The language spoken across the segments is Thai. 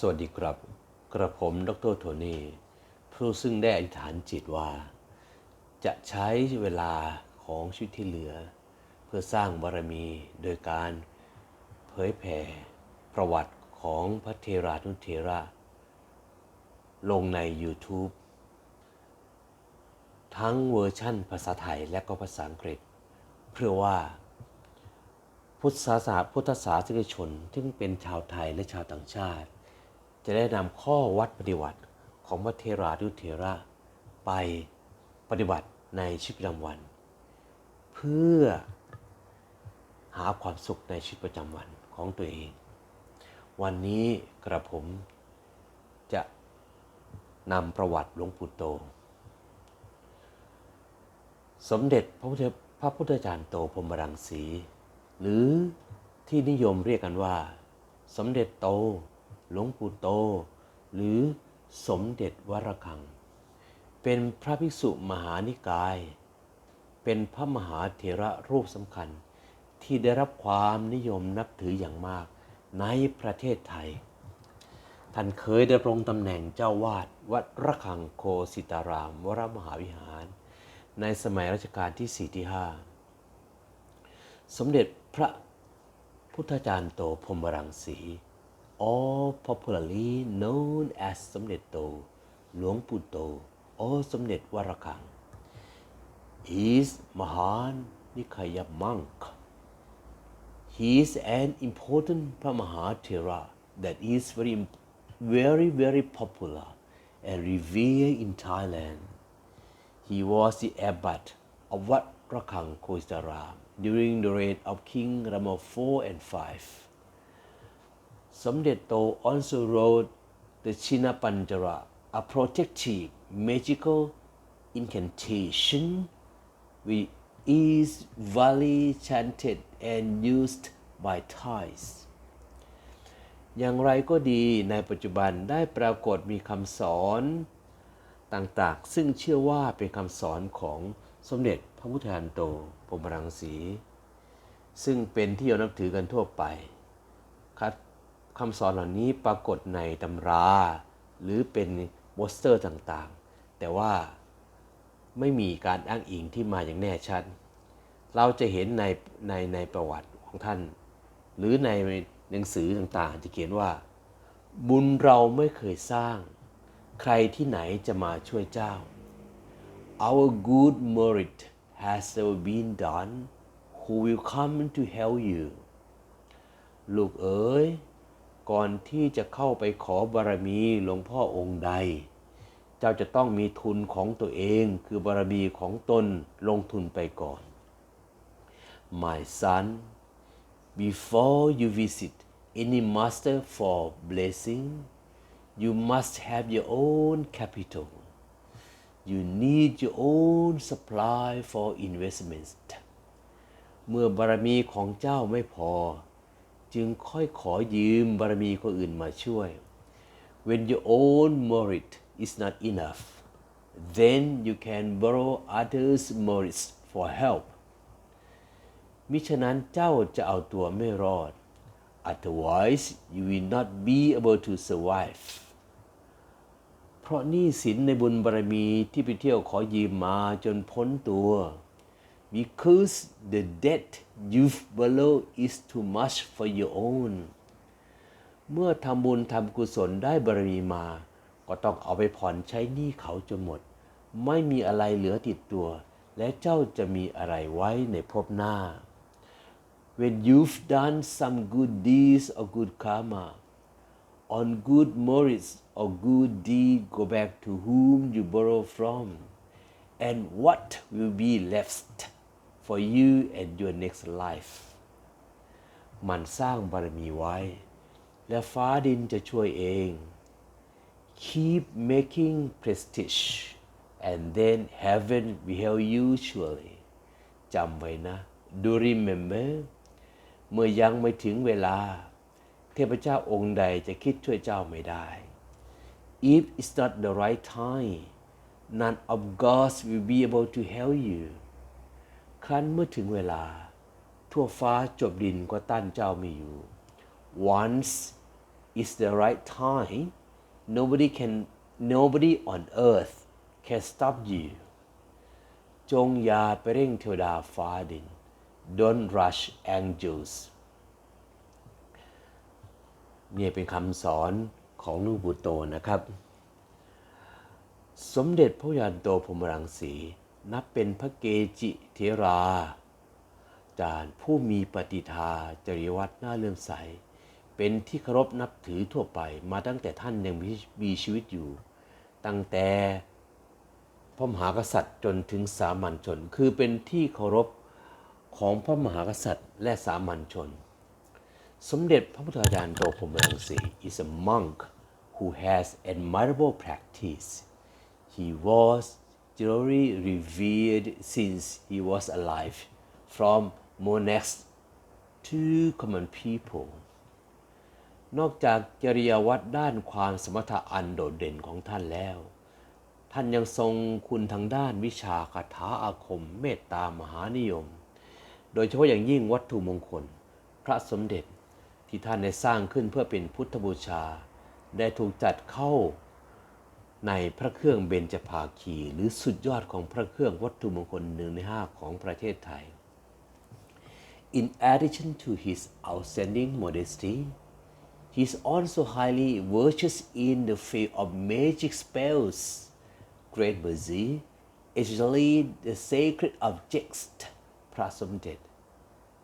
สวัสดีครับ กระผมดรโทนี่ผู้ซึ่งได้อธิษฐานจิตว่า จะใช้เวลาของชีวิตที่เหลือ เพื่อสร้างบารมีโดยการเผยแผ่ประวัติของพระเทรานุเทระ ลงใน YouTube ทั้งเวอร์ชั่นภาษาไทยและก็ภาษาอังกฤษ เพื่อว่าพุทธศาสนาพุทธศาสนิกชนที่เป็นชาวไทยและชาวต่างชาติ จะได้นำข้อวัดปฏิบัติของพระเทรานุเทระ ไปปฏิบัติในชีวิตประจำวัน เพื่อหาความสุขในชีวิตประจำวันของตัวเอง วันนี้กระผมจะนำประวัติหลวงปู่โต สมเด็จพระพุทธพระพุทธจารย์โตพรมรังสี หรือที่นิยมเรียกกันว่า สมเด็จโต หลวงปู่โต หรือสมเด็จวรคัง เป็นพระภิกษุมหานิกาย เป็นพระมหาเถระรูปสำคัญ ที่ได้รับความนิยมนับถืออย่างมากในประเทศไทย ท่านเคยดำรงตำแหน่งเจ้าวาดวัดระฆังโคสิตาราม วรมหาวิหาร ในสมัยรัชกาลที่ 4 ที่ 5 สมเด็จพระพุทธจารย์โตพรมรังสี all popularly known as สมเด็จโต หลวงปู่โต or สมเด็จวรคัง is Mahan Nikaya monk. He is an important Brahmathera that is very, im- very, very popular and revered in Thailand. He was the abbot of Wat Rakang Koistaram during the reign of King Rama IV and สมเด็จโตออนซูโรด์ the Chinapanjara protective magical incantation which is widely chanted and used by Thais อย่างไรก็ดีในปัจจุบันได้ปรากฏมีคำสอนต่างๆ ซึ่งเชื่อว่าเป็นคำสอนของสมเด็จพระพุทธานโตพรมรังสี ซึ่งเป็นที่ยอมนับถือกันทั่วไป คำสอนเหล่านี้ปรากฏในตำรา หรือเป็นโปสเตอร์ต่างๆ แต่ว่าไม่มีการอ้างอิงที่มาอย่างแน่ชัด เราจะเห็นในในในประวัติของท่าน หรือในหนังสือต่างๆ จะเขียนว่า บุญเราไม่เคยสร้าง ใครที่ไหนจะมาช่วยเจ้า Our good merit has never been done who will come to help you ลูกเอ๋ย ก่อนที่จะเข้าไปขอบารมีหลวงพ่อองค์ใด เจ้าจะต้องมีทุนของตัวเองคือบารมีของตนลงทุนไปก่อน My son before you visit any master for blessing you must have your own capital you need your own supply for investment เมื่อบารมีของเจ้าไม่พอ จึงค่อยขอยืมบารมีคนอื่นมาช่วย when your own merit is not enough then you can borrow others merits for help มิฉะนั้นเจ้าจะเอาตัวไม่รอด otherwise you will not be able to survive เพราะหนี้สินในบุญบารมีที่ไปเที่ยวขอยืมมาจนพ้นตัว because the debt you've borrowed is too much for your own เมื่อทำบุญทำกุศลได้บารมีมา ก็ต้องเอาไปผ่อนใช้หนี้เขาจนหมด ไม่มีอะไรเหลือติดตัว และเจ้าจะมีอะไรไว้ในภพหน้า when you've done some good deeds or good karma on good merits or good deed go back to whom you borrow from and what will be left for you and your next life มันสร้างบารมีไว้ และฟ้าดินจะช่วยเอง keep making prestige and then heaven will help you surely จำไว้นะ do remember เมื่อยังไม่ถึงเวลา เทพเจ้าองค์ใดจะคิดช่วยเจ้าไม่ได้ if it's not the right time none of gods will be able to help you ครั้นเมื่อถึงเวลา ทั่วฟ้าจบดินก็ต้านเจ้าม่อยู่ once is the right time nobody can nobody on earth can stop you จงอย่าไปเร่งเทวดาฟ้าดิน don't rush angels เนี่ยเป็นคำสอนของลูกบุโตนะครับ สมเด็จพระยานโตพรมรังสี นับเป็นพระเกจิเทราจารย์ผู้มีปฏิทาจริวัตรน่าเลื่อมใส เป็นที่เคารพนับถือทั่วไปมาตั้งแต่ท่านยังมีมีชีวิตอยู่ ตั้งแต่พระมหากษัตริย์จนถึงสามัญชน คือเป็นที่เคารพของพระมหากษัตริย์และสามัญชน สมเด็จพระพุทธาจารย์โตพรมรังสี is a monk who has admirable practice. He was generally revered since he was alive from monarchs to common people. นอกจากจริยวัตรด้านความสมรรถะอันโดดเด่นของท่านแล้ว ท่านยังทรงคุณทางด้านวิชาคาถาอาคมเมตตามหานิยม โดยเฉพาะอย่างยิ่งวัตถุมงคล พระสมเด็จที่ท่านได้สร้างขึ้นเพื่อเป็นพุทธบูชา ได้ถูกจัดเข้า ในพระเครื่องเบญจภาคี หรือสุดยอดของพระเครื่องวัตถุมงคลหนึ่งในห้าของประเทศไทย In addition to his outstanding modesty, he is also highly virtuous in the field of magic spells, great mercy, especially the sacred objects, พระสมเด็จ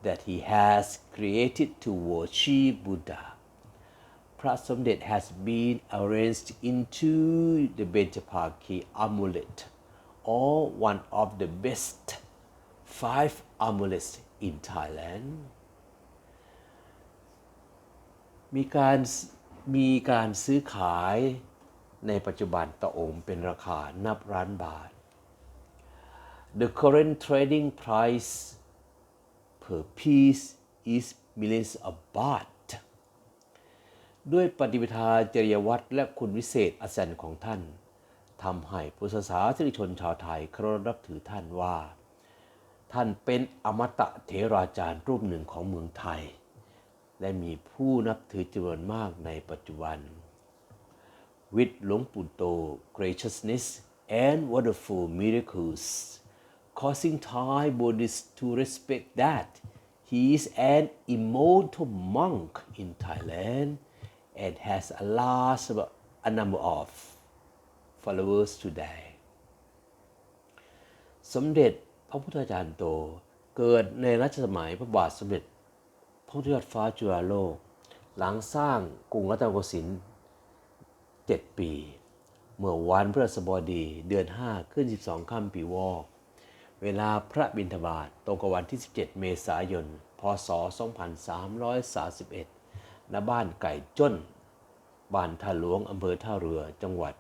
that he has created to worship Buddha. พระสมเด็จ has been arranged into the Benjapaki amulet, or one of the best five amulets in Thailand. มีการมีการซื้อขายในปัจจุบันต่อองค์เป็นราคานับล้านบาท The current trading price per piece is millions of baht ด้วยปฏิปทาจริยวัตรและคุณวิเศษอัศจรรย์ของท่านทำให้พุทธศาสนิกชนชาวไทยเคารพนับถือท่านว่า ท่านเป็นอมตะเถราจารย์รูปหนึ่งของเมืองไทย และมีผู้นับถือจำนวนมากในปัจจุบัน with หลวงปู่โต graciousness and wonderful miracles causing Thai Buddhists to respect that he is an immortal monk in Thailand and has a large a number of followers today สมเด็จพระพุทธจารย์โตเกิดในรัชสมัยพระบาทสมเด็จ พระพุทธยอดฟ้าจุฬาโลก หลังสร้างกรุงรัตนโกสินทร์7ปี เมื่อวันพฤหัสบดีเดือน 5 ขึ้น 12ค่ำปีวอก เวลาพระบิณฑบาตตรงกับวันที่ 17 เมษายน พศ 2331 ณบ้านไก่จ้นบ้านท่าหลวงอำเภอท่าเรือจังหวัด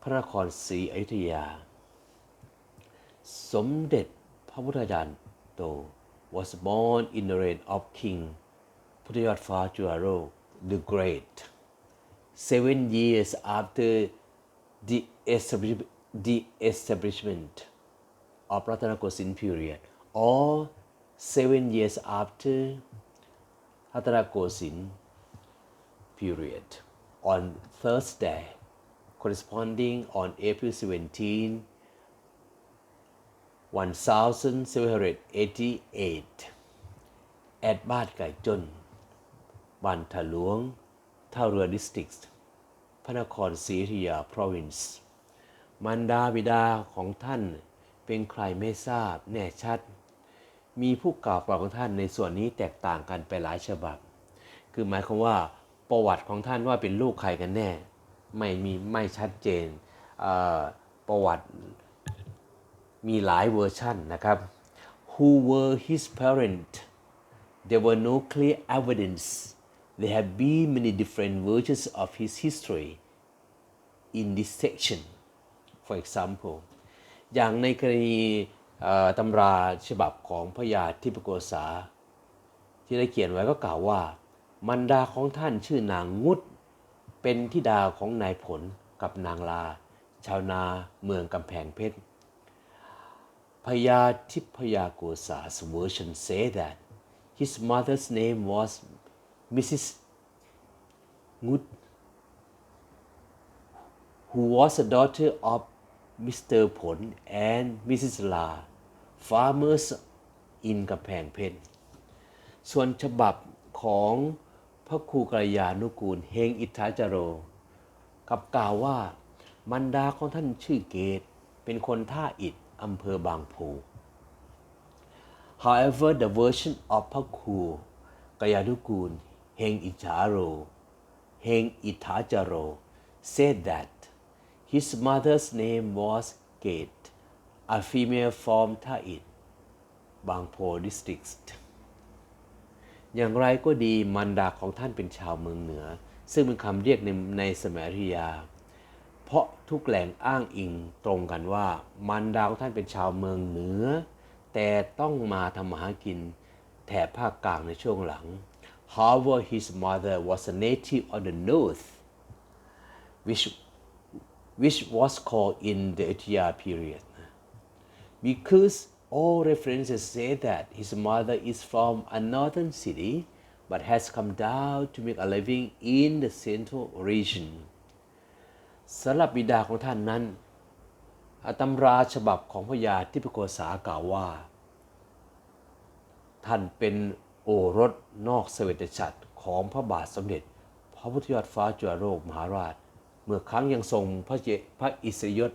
พระนครศรีอยุธยา สมเด็จพระพุทธาจารย์โต was born in the reign of King พุทธยอดฟ้าจุฬาโลก the Great seven years after the establishment, the establishment of Ratanakosin period or seven years after อัตรนโกสินทร์ period on Thursday corresponding on April 17 1788 at บ้านไก่จนบันทะหลวงท่าเรือดิสติกส์พระนครศรีอยุธยา province มันดาบิดาของท่านเป็นใครไม่ทราบแน่ชัด มีผู้กล่าวประวัติของท่านในส่วนนี้แตกต่างกันไปหลายฉบับ คือหมายความว่าประวัติของท่านว่าเป็นลูกใครกันแน่ ไม่มีไม่ชัดเจนประวัติมีหลายเวอร์ชันนะครับ Who were his parents There were no clear evidence There have been many different versions of his history in this section For example อย่างในกรณี ตำราฉบับของพระยาทิพโกษา ที่ได้เขียนไว้ก็กล่าวว่า มันดาของท่านชื่อนางงุดเป็นธิดาของนายผลกับนางลา ชาวนาเมืองกำแพงเพชรพยาทิพยาโกษา version say that his mother's name was Mrs. Ngut who was a daughter of Mr. Pon and Mrs. La farmers in กำแพงเพชรส่วนฉบับของพระครูกัลยานุกูล เฮงอิทธาจโร กับกล่าวว่ามันดาของท่านชื่อเกต เป็นคนท่าอิฐอำเภอบางพู However the version of พระครูกยานุกูล เฮงอิทธาโร เฮงอิทธาจโร said that his mother's name was Gate a female from Thait บางโพ district อย่างไรก็ดีมันดาของท่านเป็นชาวเมืองเหนือ ซึ่งเป็นคำเรียกในในสมัยอยุธยา เพราะทุกแหล่งอ้างอิงตรงกันว่ามันดาของท่านเป็นชาวเมืองเหนือ แต่ต้องมาทำมาหากินแถบภาคกลางในช่วงหลัง However his mother was a native of the north which which was called in the Ayutthaya period because all references say that his mother is from a northern city but has come down to make a living in the central region สำหรับบิดาของท่านนั้นตำราฉบับของพระยาทิพโกษากล่าวว่า ท่านเป็นโอรสนอกสเสวตฉัตรของพระบาทสมเด็จ พระพุทธยอดฟ้าจุฬาโลกมหาราช เมื่อครั้งยังทรงพระเจพระอิสยศ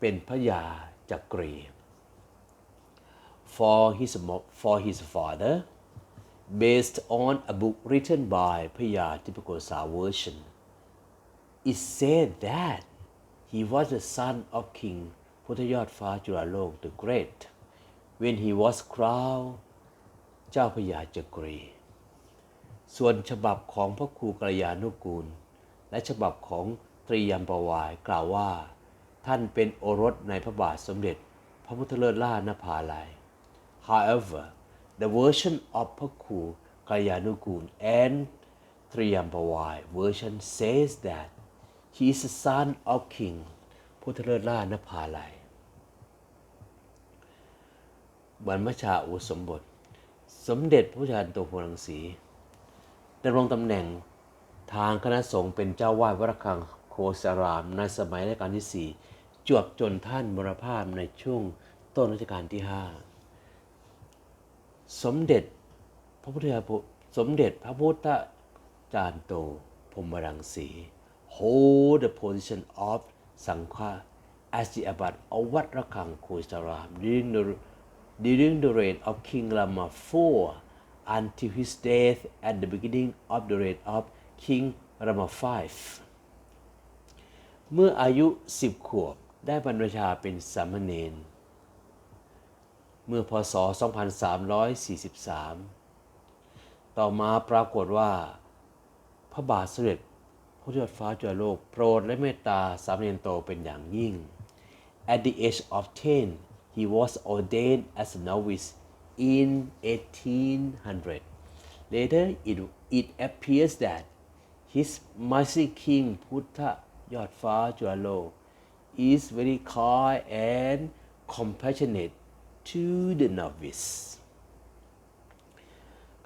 เป็นพระยาจักรี for his, for his father based on a book written by Paya Tipicosa version. It said that he was the son of King Puttayat Fa Churalok the Great when he was crowned เจ้าพระยาจักรี ส่วนฉบับของพระครูกัลยานุกูล และฉบับของตรียมประวายกล่าวว่า ท่านเป็นโอรสในพระบาทสมเด็จ พระพุทธเลิศล่านภาลัย However, the version of Paku Kalyanukul and Triyampawai version says that he is the son of King พุทธเลิศล่านภาลัยบรรพชาอุสมบท สมเด็จพระชาญโตพลังสีดำรงตำแหน่ง ทางคณะสงฆ์เป็นเจ้าวาดวัดระฆังโคสาราม ในสมัยรัชกาลที่ 4 จวบจนท่านมรณภาพในช่วงต้นรัชกาลที่ 5 สมเด็จพระพุทธสมเด็จพระพุทธจารย์โตพรมรังสี hold the position of สังฆะ as the abbot of วัดระฆังโคสาราม during the during the reign of King Rama IV until his death at the beginning of the reign of King Rama V เมื่ออายุ 10 ขวบได้บรรพชาเป็นสามเณร เมื่อพศ 2343 ต่อมาปรากฏว่า พระบาทสมเด็จพระเจ้าฟ้าจุฬาโลกโปรดและเมตตาสามเณรโตเป็นอย่างยิ่ง At the age of 10, he was ordained as a novice in 1800. Later, it, it appears that his mighty king Puttha Yodfa Jualo is very kind and compassionate to the novice.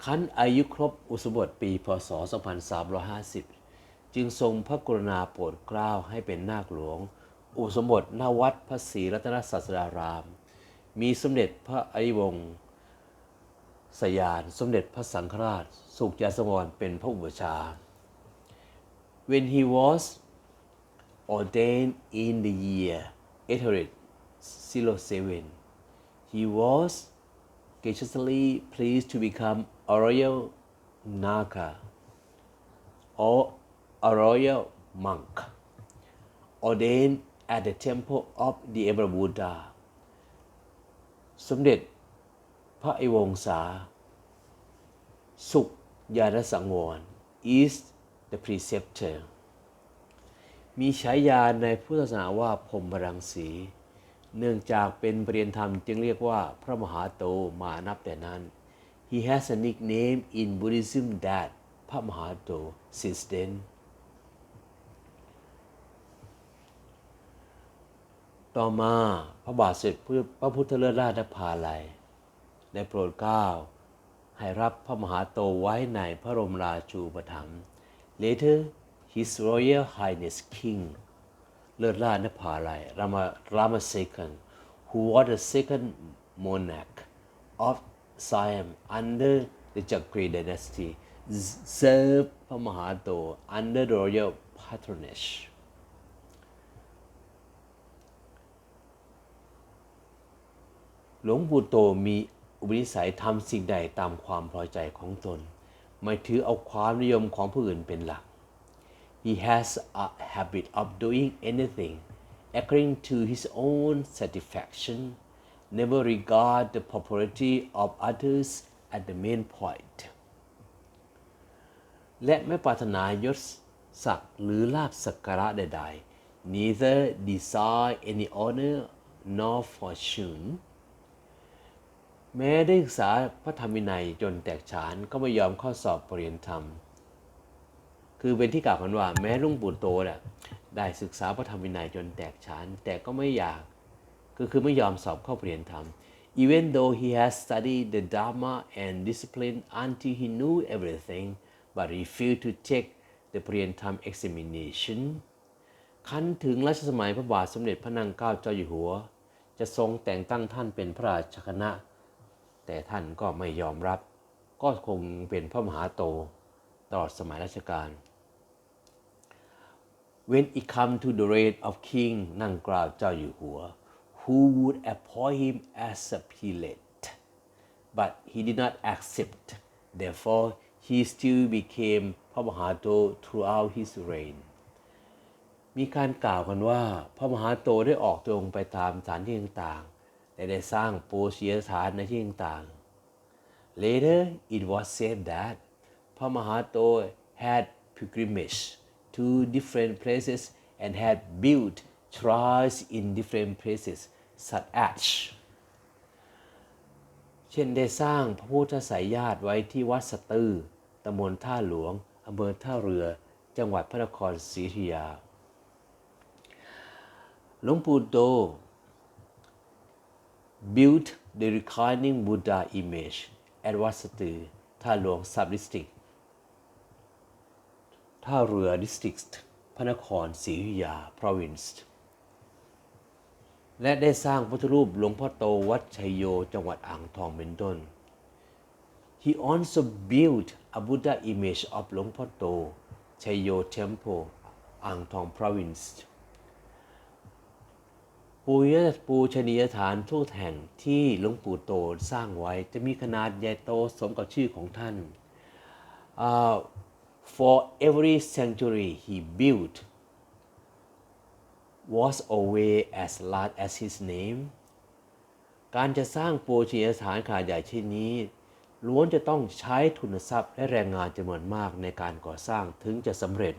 คันอายุครบอุสบทปีพศ 2350 จึงทรงพระกรุณาโปรดเกล้าให้เป็นนาคหลวง อุสมบทณวัดพระศรีรัตนศาสดาราม มีสมเด็จพระอริวงศ์สยามสมเด็จพระสังฆราช สุขยาสมรเป็นพระอุปชา When he was ordained in the year 807, he was graciously pleased to become a royal Naka or a royal monk ordained at the temple of the Ever Buddha สมเด็จพระอิวงศา สุขยานสังวร is the preceptor มีฉายาในพุทธศาสนาว่าพรมรังสี เนื่องจากเป็นปรียนธรรมจึงเรียกว่าพระมหาโตมานับแต่นั้น he has a nickname in Buddhism that พระมหาโต since then ต่อมาพระบาทเสมเด็จพระพุทธเลิศราชภาลัยได้โปรดเกล้าให้รับพระมหาโตไว้ในพระบรมราชูปถัมภ์ Later, His Royal Highness King เลิศล่านภาลัย Rama Rama II who was the second monarch of Siam under the Chakri dynasty served พระมหาโต under the royal patronage หลวงปู่โตมีอุปนิสัยทำสิ่งใดตามความพอใจของตน ไม่ถือเอาความนิยมของผู้อื่นเป็นหลัก He has a habit of doing anything according to his own satisfaction, never regard the popularity of others at the main point. และไม่ปรารถนายศศักดิ์หรือลาภสักการะใดๆ neither desire any honor nor fortune แม้ได้ศึกษาพระธรรมวินัยจนแตกฉานก็ไม่ยอมเข้าสอบปรริญญธรรม คือเป็นที่กล่าวกันว่า แม้ลุงปู่โตน่ะได้ศึกษาพระธรรมวินัยจนแตกฉาน แต่ก็ไม่อยากก็คือไม่ยอมสอบเข้าปรริญญธรรม even though he has studied the Dharma and discipline until he knew everything but refused to take the ปรริญญาธรรม examination คันถึงรัชสมัยพระบาทสมเด็จพระนางเกล้าเจ้าอยู่หัว จะทรงแต่งตั้งท่านเป็นพระราชคณะ แต่ท่านก็ไม่ยอมรับ ก็คงเป็นพระมหาโตตลอดสมัยรัชกาล When it come to the reign of King นั่งกล่าวเจ้าอยู่หัว who would appoint him as a prelate but he did not accept therefore he still became พระมหาโต throughout his reign มีการกล่าวกันว่า พระมหาโตได้ออกตรงไปตามสถานที่ต่าง และได้สร้างโปเชียสถานในที่ต่างๆ Later it was said that พระมหาโต had pilgrimage to different places and had built shrines in different places such as เช่นได้สร้างพระพุทธสายญาติไว้ที่วัดสตือตำบลท่าหลวงอำเภอท่าเรือ จังหวัดพระนครศรีอยุธยาหลวงปู่โต built the reclining Buddha image at วัดสตือท่าหลวง sub district ท่าเรือ district พระนครศรีอยุธยา province และได้สร้างพุทธรูปหลวงพ่อโตวัดชัยโยจังหวัดอ่างทองเป็นต้น He also built a Buddha image of หลวงพ่อโตชัยโย Temple อ่างทอง province ปูยปูชนียฐานทุกแห่งที่หลวงปู่โตสร้างไว้จะมีขนาดใหญ่โตสมกับชื่อของท่าน uh, for every sanctuary he built was always as large as his name การจะสร้างปูชนียสถานขนาดใหญ่เช่นนี้ ล้วนจะต้องใช้ทุนทรัพย์และแรงงานจำนวนมากในการก่อสร้างถึงจะสำเร็จ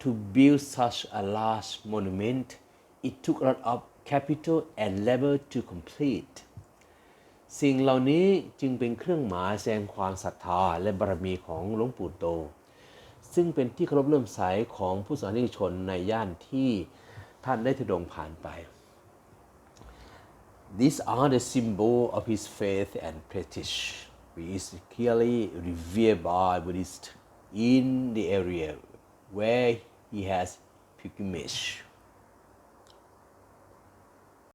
To build such a large monument it took a lot of capital and labor to complete สิ่งเหล่านี้จึงเป็นเครื่องหมายแสดงความศรัทธาและบารมีของหลวงปู่โต ซึ่งเป็นที่เคารพเลื่อมใสของผู้สาธารนิกชนในย่านที่ท่านได้ทุดงผ่านไป These are the symbol of his faith and prestige, which is clearly revered by Buddhists in the area where he has pilgrimage.